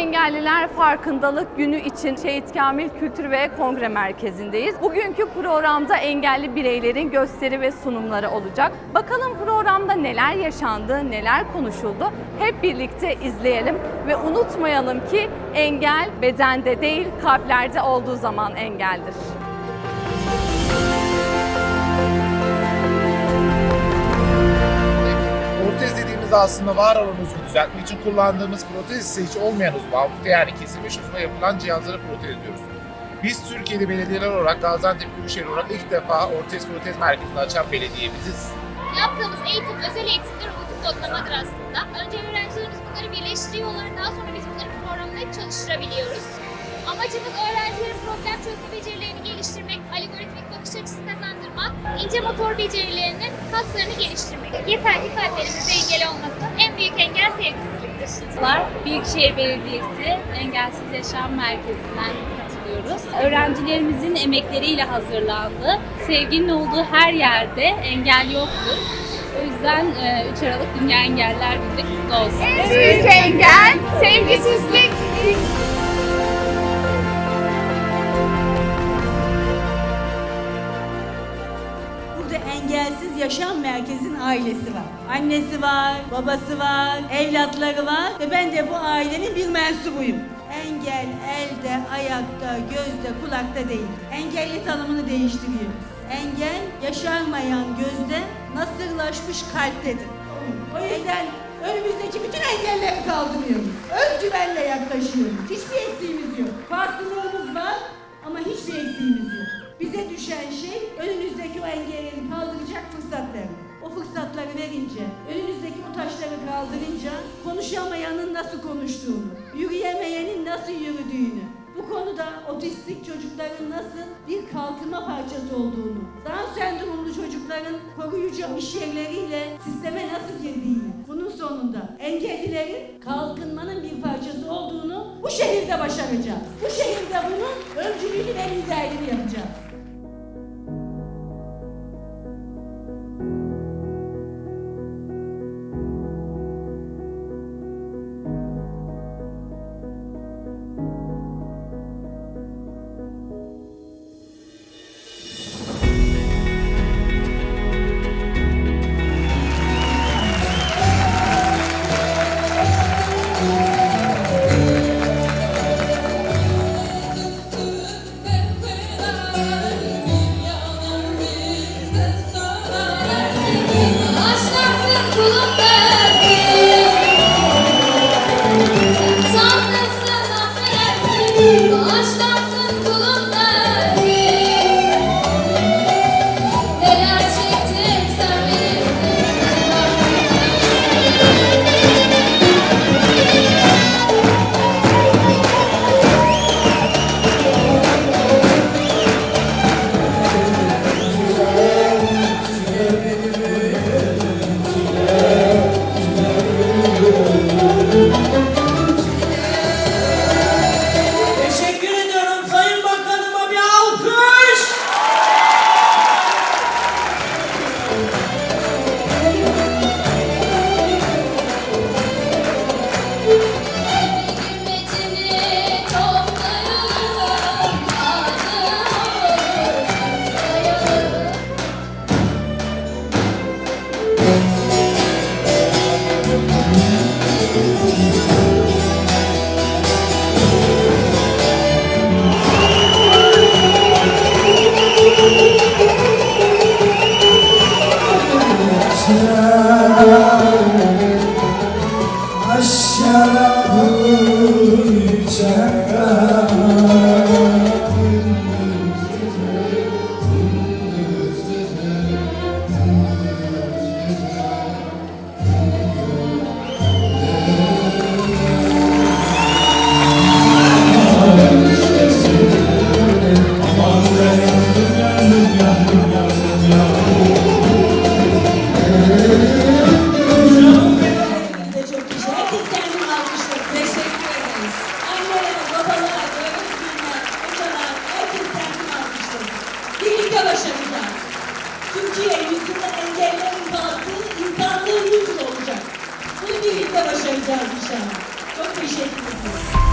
Engelliler Farkındalık Günü için Şehit Kamil Kültür ve Kongre Merkezi'ndeyiz. Bugünkü programda engelli bireylerin gösteri ve sunumları olacak. Bakalım programda neler yaşandı, neler konuşuldu? Hep birlikte izleyelim ve unutmayalım ki engel bedende değil kalplerde olduğu zaman engeldir. Dediğimiz aslında var olan uzvu düzeltmek için kullandığımız protez ise hiç olmayan ampute yani kesilmiş uzva yapılan cihazlara protez diyoruz. Biz Türkiye'de belediyeler olarak Gaziantep Büyükşehir olarak ilk defa ortez protez merkezini açan belediyemiziz. Yaptığımız eğitim özel eğitimler uygun kodlamadır aslında. Önce öğrencilerimiz bunları birleştiriyorlar. Daha sonra biz bunları programlayıp çalıştırabiliyoruz. Amacımız öğrencilerin problem çözme becerilerini geliştirmek, algoritmik bakış açısı kazandırmak, ince motor becerilerini, kaslarını geliştirmek. Yeter ki engel olmasın. En büyük engel sevgisizliktir. Var. Büyükşehir Belediyesi Engelsiz Yaşam Merkezi'nden katılıyoruz. Öğrencilerimizin emekleriyle hazırlandı. Sevginin olduğu her yerde engel yoktur. O yüzden e, 3 Aralık Dünya Engeller Günü kutlu olsun. En büyük engel sevgisizlik. Engelsiz yaşam merkezin ailesi var. Annesi var, babası var, evlatları var ve ben de bu ailenin bir mensubuyum. Engel elde, ayakta, gözde, kulakta değil. Engelli tanımını değiştiriyoruz. Engel yaşanmayan gözde nasırlaşmış kalptedir. O yüzden önümüzdeki bütün engelleri kaldırıyoruz. Özgüvenle yaklaşıyoruz. Hiçbir eksiğimiz yok. Farklılığımız var ama hiçbir eksiğimiz yok. Bize düşen şey önünüzdeki o engelleri fırsatları. O fırsatları verince, önünüzdeki o taşları kaldırınca konuşamayanın nasıl konuştuğunu, yürüyemeyenin nasıl yürüdüğünü, bu konuda otistik çocukların nasıl bir kalkınma parçası olduğunu, Down sendromlu çocukların koruyucu iş yerleriyle sisteme nasıl girdiğini, bunun sonunda engellilerin kalkınmanın bir parçası olduğunu bu şehirde başaracağız. Bu şehirde bunun öncülüğünü ve liderliğini Başlarsın Hürmetini toplayalım Senhor. Birlikte başaracağız inşallah. Çok teşekkür ederim.